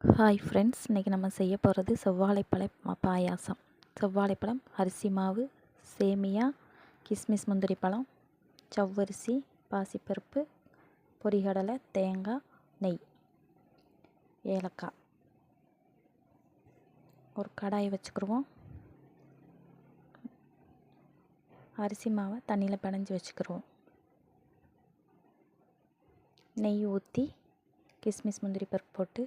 Hi friends இன்றைக்கி நம்ம செய்ய போகிறது செவ்வாழைப்பழ பாயாசம். செவ்வாழைப்பழம் அரிசி மாவு சேமியா கிஸ்மிஸ் முந்திரி பழம் சவ்வரிசி பாசிப்பருப்பு பொரிகடலை தேங்காய் நெய் ஏலக்காய். ஒரு கடாயை வச்சுக்கிடுவோம் அரிசி மாவை தண்ணியில் பிணைஞ்சி வச்சுக்கிருவோம். நெய் ஊற்றி கிஸ்மிஸ் முந்திரி பருப்பு போட்டு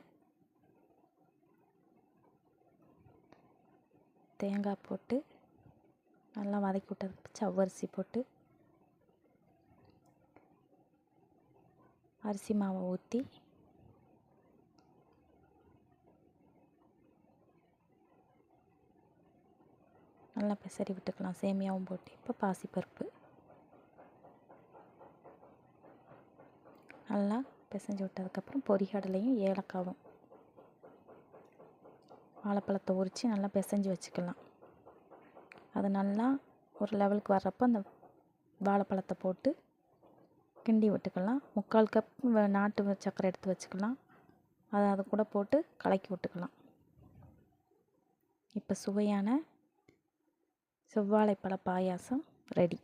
தேங்காய் போட்டு நல்லா வதக்கி விட்டதுக்கு சவ்வரிசி போட்டு அரிசி மாவை ஊற்றி நல்லா பெசரி விட்டுக்கலாம். சேமியாவும் போட்டு இப்போ பாசிப்பருப்பு நல்லா பிசைஞ்சு விட்டதுக்கப்புறம் பொரிகடலையும் ஏலக்காவும் வாழைப்பழத்தை உரித்து நல்லா பிசைஞ்சு வச்சுக்கலாம். அது நல்லா ஒரு லெவலுக்கு வர்றப்போ அந்த வாழைப்பழத்தை போட்டு கிண்டி விட்டுக்கலாம். முக்கால் கப் நாட்டு சர்க்கரை எடுத்து வச்சுக்கலாம். அதை அது கூட போட்டு கலக்கி விட்டுக்கலாம். இப்போ சுவையான செவ்வாழைப்பழ பாயாசம் ரெடி.